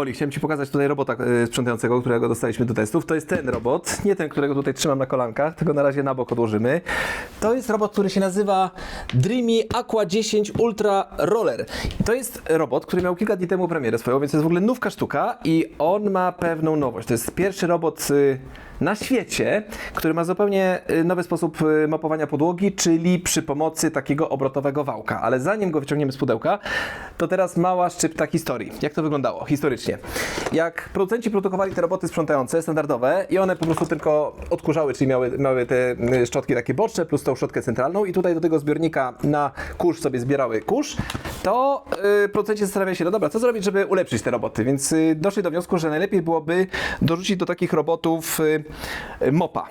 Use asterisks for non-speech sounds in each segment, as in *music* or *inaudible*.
Oli, chciałem Ci pokazać tutaj robota e, sprzątającego, którego dostaliśmy do testów. To jest ten robot, nie ten, którego tutaj trzymam na kolankach, tego na razie na bok odłożymy. To jest robot, który się nazywa Dreamy Aqua 10 Ultra Roller. To jest robot, który miał kilka dni temu premierę swoją, więc to jest w ogóle nówka sztuka i on ma pewną nowość. To jest pierwszy robot y, na świecie, który ma zupełnie y, nowy sposób y, mapowania podłogi, czyli przy pomocy takiego obrotowego wałka. Ale zanim go wyciągniemy z pudełka, to teraz mała szczypta historii. Jak to wyglądało historycznie? Jak producenci produkowali te roboty sprzątające, standardowe i one po prostu tylko odkurzały, czyli miały, miały te y, szczotki takie boczne plus tą szczotkę centralną i tutaj do tego zbiornika na kurz sobie zbierały kurz, to y, producenci zastanawiają się, no dobra, co zrobić, żeby ulepszyć te roboty, więc y, doszli do wniosku, że najlepiej byłoby dorzucić do takich robotów y, y, mopa.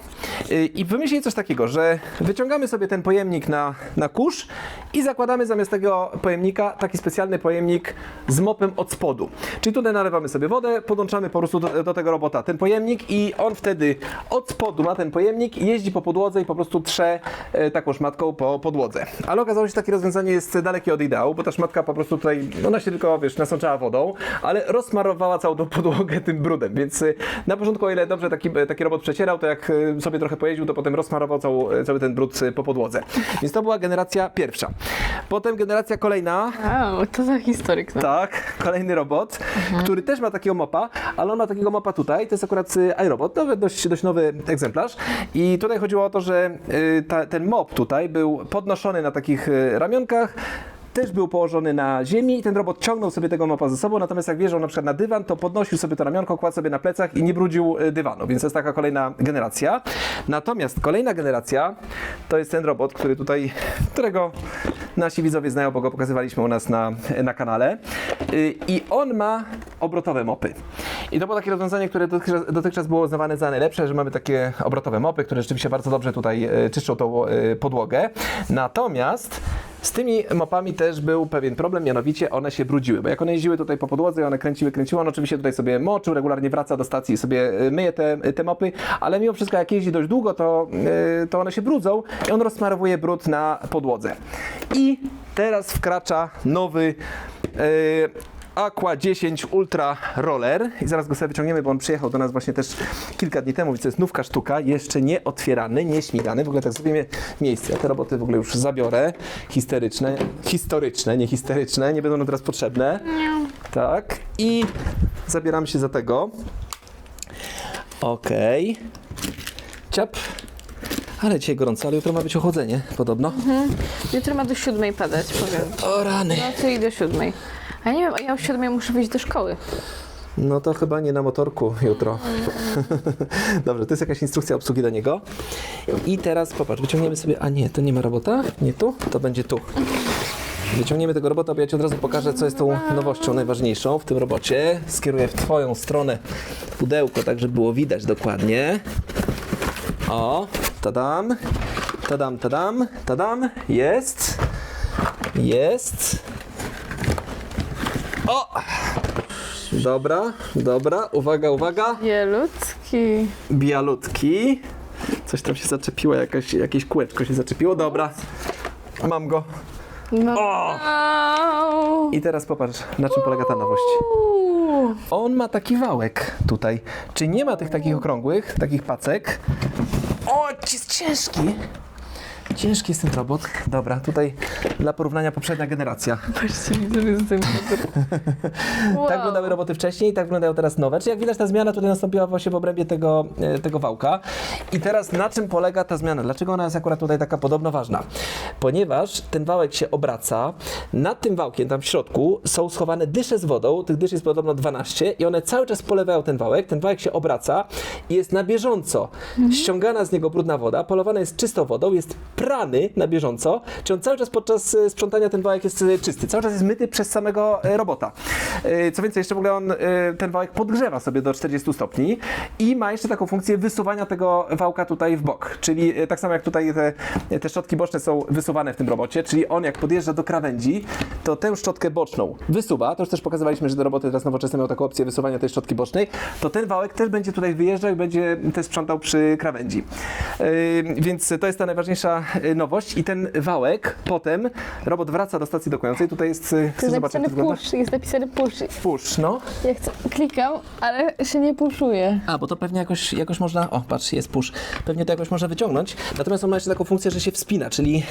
Y, I wymyślili coś takiego, że wyciągamy sobie ten pojemnik na, na kurz i zakładamy zamiast tego pojemnika taki specjalny pojemnik z mopem od spodu. Czyli tutaj nalewamy sobie wodę, podłączamy po prostu do, do tego robota ten pojemnik i on wtedy od spodu ma ten pojemnik, jeździ po podłodze i po prostu trze e, taką szmatką po podłodze. Ale okazało się, że takie rozwiązanie jest dalekie od ideału, bo ta szmatka po prostu tutaj, no ona się tylko, wiesz, nasączała wodą, ale rozsmarowała całą tą podłogę tym brudem, więc e, na początku, o ile dobrze taki, taki robot przecierał, to jak e, sobie trochę pojeździł, to potem rozsmarował cały, cały ten brud e, po podłodze. Więc to była generacja pierwsza. Potem generacja kolejna, Wow, to za historyk. No. tak, kolejny robot, który też ma takiego mopa, ale on ma takiego mopa tutaj, to jest akurat y, iRobot, nowy, dość, dość nowy egzemplarz i tutaj chodziło o to, że y, ta, ten mop tutaj był podnoszony na takich y, ramionkach, też był położony na ziemi i ten robot ciągnął sobie tego mopa ze sobą, natomiast jak wjeżdżał na przykład na dywan, to podnosił sobie to ramionko, kładł sobie na plecach i nie brudził y, dywanu, więc to jest taka kolejna generacja. Natomiast kolejna generacja to jest ten robot, który tutaj, którego nasi widzowie znają, bo go pokazywaliśmy u nas na, na kanale. Y, I on ma obrotowe mopy. I to było takie rozwiązanie, które dotychczas, było uznawane za najlepsze, że mamy takie obrotowe mopy, które rzeczywiście bardzo dobrze tutaj y, czyszczą tą podłogę. Natomiast z tymi mopami też był pewien problem, mianowicie one się brudziły, bo jak one jeździły tutaj po podłodze one kręciły, kręciły, on oczywiście tutaj sobie moczył, regularnie wraca do stacji i sobie y, myje te, te mopy, ale mimo wszystko jak jeździ dość długo, to, y, to one się brudzą i on rozsmarowuje brud na podłodze. I teraz wkracza nowy Aqua 10 Ultra Roller i zaraz go sobie wyciągniemy, bo on przyjechał do nas właśnie też kilka dni temu, więc to jest nówka sztuka, jeszcze nie otwierany, nie śmigany, w ogóle tak zrobimy miejsce. Ja te roboty w ogóle już zabiorę, histeryczne, historyczne, nie histeryczne, nie będą nam teraz potrzebne. Tak, i zabieramy się za tego. Okej. Ciap. Ale dzisiaj gorąco, ale jutro ma być ochłodzenie, podobno. Jutro ma do siódmej padać, powiem. O rany. No to i do siódmej. A nie wiem, ja o siódmej muszę wyjść do szkoły. No to chyba nie na motorku jutro. *laughs* Dobrze, to jest jakaś instrukcja obsługi do niego. I teraz popatrz, wyciągniemy sobie. A nie, to nie ma robota? Nie tu? To będzie tu. Wyciągniemy tego robota, bo ja Ci od razu pokażę, co jest tą nowością najważniejszą w tym robocie. Skieruję w Twoją stronę pudełko, tak żeby było widać dokładnie. O, tadam, tadam, tadam, tadam, jest, jest. O! Dobra, dobra, uwaga, uwaga. Wielutki. Bialutki. Coś tam się zaczepiło, jakaś, jakieś kółeczko się zaczepiło. Dobra, mam go. No. O! I teraz popatrz, na czym polega ta nowość. Uuu. On ma taki wałek tutaj. Czy nie ma tych takich okrągłych, takich pacek? O, jest ciężki. Ciężki jest ten robot. Dobra, tutaj dla porównania poprzednia generacja. Patrzcie, z *laughs* tym. Wow. Tak wyglądały roboty wcześniej, tak wyglądają teraz nowe. Czyli jak widać, ta zmiana tutaj nastąpiła właśnie w obrębie tego, e, tego wałka. I teraz na czym polega ta zmiana? Dlaczego ona jest akurat tutaj taka podobno ważna? Ponieważ ten wałek się obraca, nad tym wałkiem, tam w środku, są schowane dysze z wodą, tych dysz jest podobno 12 i one cały czas polewają ten wałek, ten wałek się obraca i jest na bieżąco ściągana z niego brudna woda, polowana jest czystą wodą, jest prany na bieżąco, czy on cały czas podczas e, sprzątania ten wałek jest e, czysty, cały czas jest myty przez samego e, robota. Co więcej, jeszcze w ogóle on, ten wałek podgrzewa sobie do 40 stopni i ma jeszcze taką funkcję wysuwania tego wałka tutaj w bok. Czyli tak samo jak tutaj te, te szczotki boczne są wysuwane w tym robocie, czyli on jak podjeżdża do krawędzi, to tę szczotkę boczną wysuwa, to już też pokazywaliśmy, że te roboty teraz nowoczesne mają taką opcję wysuwania tej szczotki bocznej, to ten wałek też będzie tutaj wyjeżdżał i będzie też sprzątał przy krawędzi. Więc to jest ta najważniejsza *laughs* nowość i ten wałek potem robot wraca do stacji dokującej. Tutaj jest, y, jest zobaczyć jak wygląda? push, jest napisane push. Push, no. Ja chcę, klikam, ale się nie puszuje. A, bo to pewnie jakoś, jakoś można. O, patrz, jest push. Pewnie to jakoś można wyciągnąć. Natomiast on ma jeszcze taką funkcję, że się wspina, czyli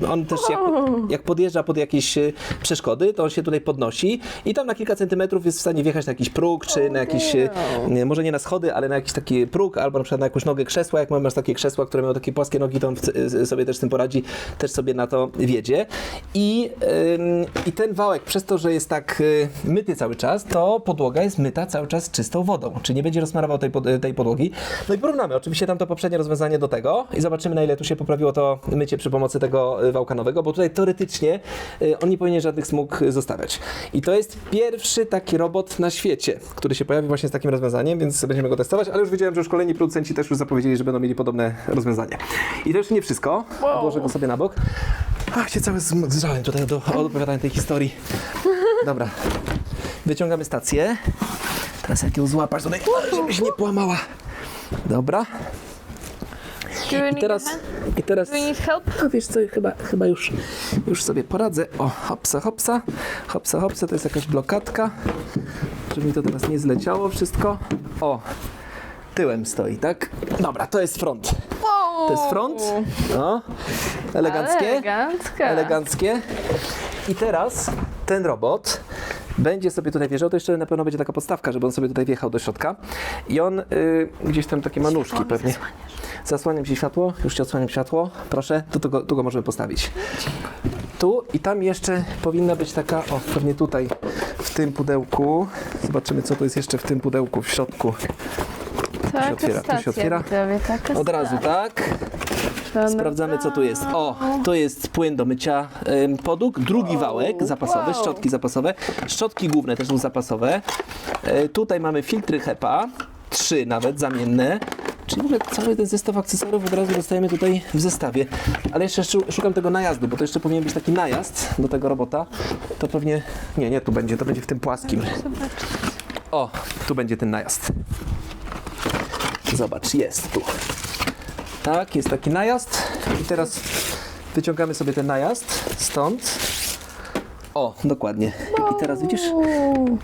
yy, on też jak, *laughs* jak podjeżdża pod jakieś yy, przeszkody, to on się tutaj podnosi i tam na kilka centymetrów jest w stanie wjechać na jakiś próg, czy na jakiś, yy, nie, może nie na schody, ale na jakiś taki próg, albo na przykład na jakąś nogę krzesła. Jak masz takie krzesła, które mają takie płaskie nogi, to on w- sobie też z tym poradzi, też sobie na to wiedzie. I, i ten wałek, przez to, że jest tak yy, myty cały czas, to podłoga jest myta cały czas czystą wodą, czyli nie będzie rozmarował tej, pod, tej podłogi. No i porównamy oczywiście tam to poprzednie rozwiązanie do tego i zobaczymy na ile tu się poprawiło to mycie przy pomocy tego y, wałka nowego, bo tutaj teoretycznie y, on nie powinien żadnych smug y, zostawiać. I to jest pierwszy taki robot na świecie, który się pojawi właśnie z takim rozwiązaniem, więc będziemy go testować, ale już wiedziałem, że już kolejni producenci też już zapowiedzieli, że będą mieli podobne rozwiązanie. I to jeszcze nie wszystko. Wow. Odłożę go sobie na bok. Ach, się cały zżałem tutaj do opowiadania tej historii. Dobra. Wyciągamy stację. Teraz jak ją złapać tutaj, żeby się nie połamała. Dobra. I teraz, i teraz, Do you need help? no wiesz co, chyba, chyba już, już sobie poradzę. O, hopsa, hopsa, hopsa, hopsa, to jest jakaś blokadka, żeby mi to teraz nie zleciało wszystko. O, tyłem stoi, tak? Dobra, to jest front. To jest front. No, eleganckie. Elegancka. eleganckie. I teraz ten robot będzie sobie tutaj wjeżdżał, to jeszcze na pewno będzie taka podstawka, żeby on sobie tutaj wjechał do środka. I on y, gdzieś tam takie manuszki pewnie. Zasłaniam ci światło, już ci odsłaniam światło. Proszę, tu, tu, go, tu go możemy postawić. Tu i tam jeszcze powinna być taka, o pewnie tutaj w tym pudełku. Zobaczymy co tu jest jeszcze w tym pudełku w środku. Otwiera, tu się stacja, otwiera. widzowie, taka Od razu, tak? Sprawdzamy, co tu jest. O, to jest płyn do mycia ym, podłóg, drugi wałek zapasowy, szczotki zapasowe, szczotki główne też są zapasowe. E, tutaj mamy filtry HEPA, trzy nawet zamienne. Czyli w ogóle cały ten zestaw akcesoriów od razu dostajemy tutaj w zestawie. Ale jeszcze szu- szukam tego najazdu, bo to jeszcze powinien być taki najazd do tego robota. To pewnie, nie, nie tu będzie, to będzie w tym płaskim. O, tu będzie ten najazd. Zobacz, jest tu. Tak, jest taki najazd. I teraz wyciągamy sobie ten najazd stąd. O, dokładnie. I teraz widzisz,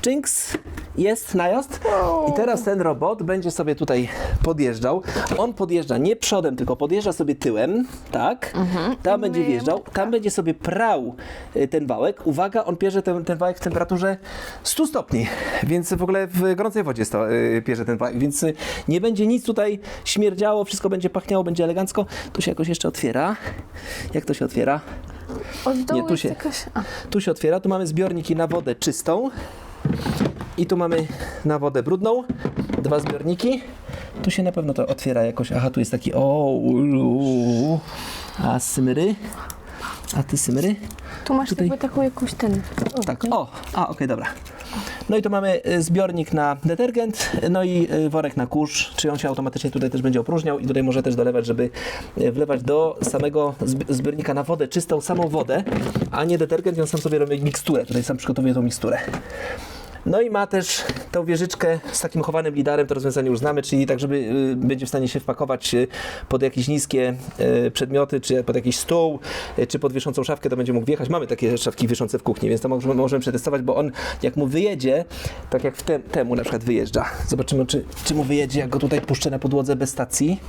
Jinx, jest najazd. I teraz ten robot będzie sobie tutaj podjeżdżał. On podjeżdża nie przodem, tylko podjeżdża sobie tyłem, tak? Tam będzie wjeżdżał, tam będzie sobie prał y, ten wałek. Uwaga, on pierze ten, ten wałek w temperaturze 100 stopni, więc w ogóle w gorącej wodzie sto, y, pierze ten wałek, więc y, nie będzie nic tutaj śmierdziało, wszystko będzie pachniało, będzie elegancko. Tu się jakoś jeszcze otwiera. Jak to się otwiera? Od dołu Nie, tu jest się- jakaś... A, Tu się otwiera, tu mamy zbiorniki na wodę czystą i tu mamy na wodę brudną. Dwa zbiorniki. Tu się na pewno to otwiera jakoś. Aha, tu jest taki o, ulu. A smyry? A ty smyry? tu masz Tutaj- jakby taką jakąś ten... Tak, o, a okej, dobra. No i tu mamy y, zbiornik na detergent, no i y, worek na kurz, czy on się automatycznie tutaj też będzie opróżniał i tutaj może też dolewać, żeby y, wlewać do samego zbi- zbiornika na wodę, czystą samą wodę, a nie detergent on sam sobie robi miksturę, tutaj sam przygotowuje tą miksturę. No i ma też tą wieżyczkę z takim chowanym lidarem, to rozwiązanie już znamy, czyli tak, żeby y, będzie w stanie się wpakować y, pod jakieś niskie y, przedmioty, czy pod jakiś stół, czy pod wiszącą szafkę, to będzie mógł wjechać. Mamy takie szafki wiszące w kuchni, więc to możemy, możemy przetestować, bo on jak mu wyjedzie, tak jak w te, temu na przykład wyjeżdża. Zobaczymy, czy, czy mu wyjedzie, jak go tutaj puszczę na podłodze bez stacji.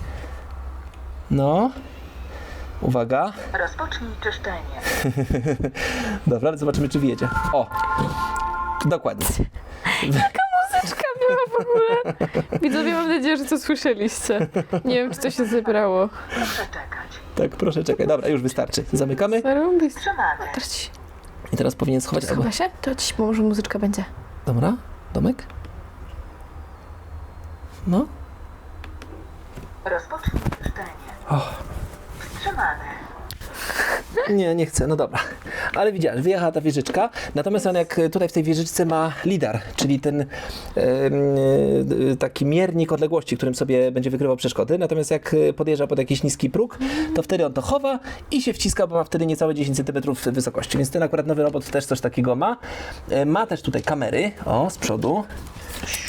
No. Uwaga. Rozpocznij czyszczenie. *laughs* Dobra, zobaczymy, czy wyjedzie. O! Dokładnie. Muzyczka była w ogóle. Widzowie, mam nadzieję, że to słyszeliście. Nie wiem, czy to się zebrało. Proszę czekać. Tak, proszę, czekaj. Dobra, już wystarczy. Zamykamy. I teraz powinien schować. Albo... schowa się? To ci może muzyczka będzie. Dobra, domek. No. Rozpocznij. O. Nie, nie chcę, no dobra. Ale widziałeś, wyjechała ta wieżyczka. Natomiast on jak tutaj w tej wieżyczce ma lidar, czyli ten em, e, taki miernik odległości, którym sobie będzie wykrywał przeszkody. Natomiast jak e, podjeżdża pod jakiś niski próg, to wtedy on to chowa i się wciska, bo ma wtedy niecałe 10 cm wysokości. Więc ten akurat nowy robot też coś takiego ma. E, Ma też tutaj kamery, o, z przodu.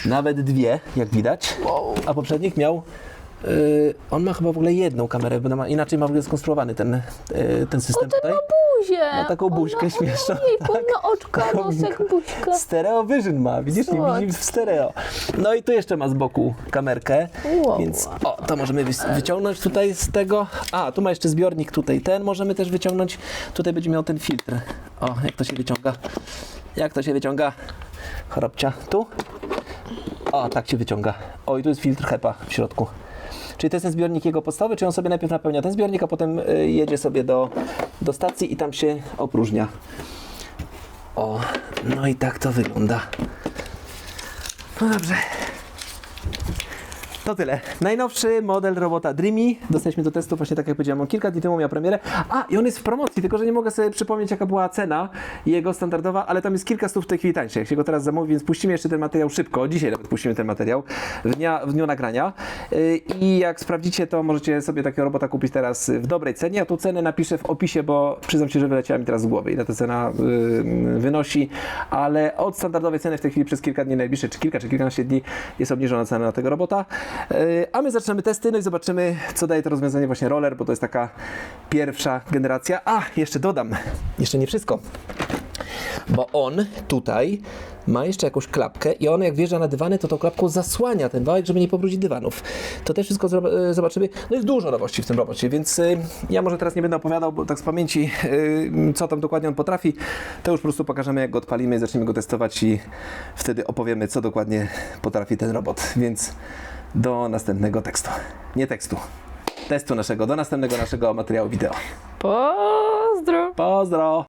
Nawet dwie, jak widać. A poprzednik miał on ma chyba w ogóle jedną kamerę, bo ma, inaczej ma w ogóle skonstruowany ten, yy, ten system tutaj. Buzię. Ma taką buźkę śmieszną. Jejku, *laughs* na oczka, nosek, buźka. Stereo Vision ma, widzisz? Nie widzimy w stereo. No i tu jeszcze ma z boku kamerkę, Wow. więc o, to możemy wy- wyciągnąć tutaj z tego. A, tu ma jeszcze zbiornik tutaj, ten możemy też wyciągnąć. Tutaj będzie miał ten filtr. O, jak to się wyciąga? Jak to się wyciąga? Chorobcia, tu? O, tak się wyciąga. O, i tu jest filtr HEPA w środku. Czyli to jest ten zbiornik jego podstawy, czy on sobie najpierw napełnia ten zbiornik, a potem y, jedzie sobie do, do stacji i tam się opróżnia. O, no i tak to wygląda. No dobrze. To tyle. Najnowszy model robota Dreamy. Dostaliśmy do testu właśnie tak jak powiedziałem, on kilka dni temu miał premierę. A, i on jest w promocji, tylko że nie mogę sobie przypomnieć jaka była cena jego standardowa, ale tam jest kilka stów w tej chwili tańszych. Jak się go teraz zamówi, więc puścimy jeszcze ten materiał szybko. Dzisiaj nawet puścimy ten materiał w, dnia, w dniu nagrania. Yy, I jak sprawdzicie, to możecie sobie takiego robota kupić teraz w dobrej cenie. Ja tu cenę napiszę w opisie, bo przyznam się, że wyleciała mi teraz z głowy, ile ta cena yy, wynosi, ale od standardowej ceny w tej chwili przez kilka dni najbliższe, czy kilka, czy kilkanaście dni jest obniżona cena na tego robota. Yy, A my zaczynamy testy, no i zobaczymy, co daje to rozwiązanie właśnie roller, bo to jest taka pierwsza generacja. A, jeszcze dodam, jeszcze nie wszystko bo on tutaj ma jeszcze jakąś klapkę i on jak wjeżdża na dywany, to tą klapką zasłania ten wałek, żeby nie pobrudzić dywanów. To też wszystko e, zobaczymy. No jest dużo nowości w tym robocie, więc y, ja może teraz nie będę opowiadał, bo tak z pamięci, co tam dokładnie on potrafi, to już po prostu pokażemy, jak go odpalimy, zaczniemy go testować i wtedy opowiemy, co dokładnie potrafi ten robot. Więc do następnego tekstu. Nie tekstu. Testu naszego, do następnego naszego materiału wideo. Pozdro. Pozdro!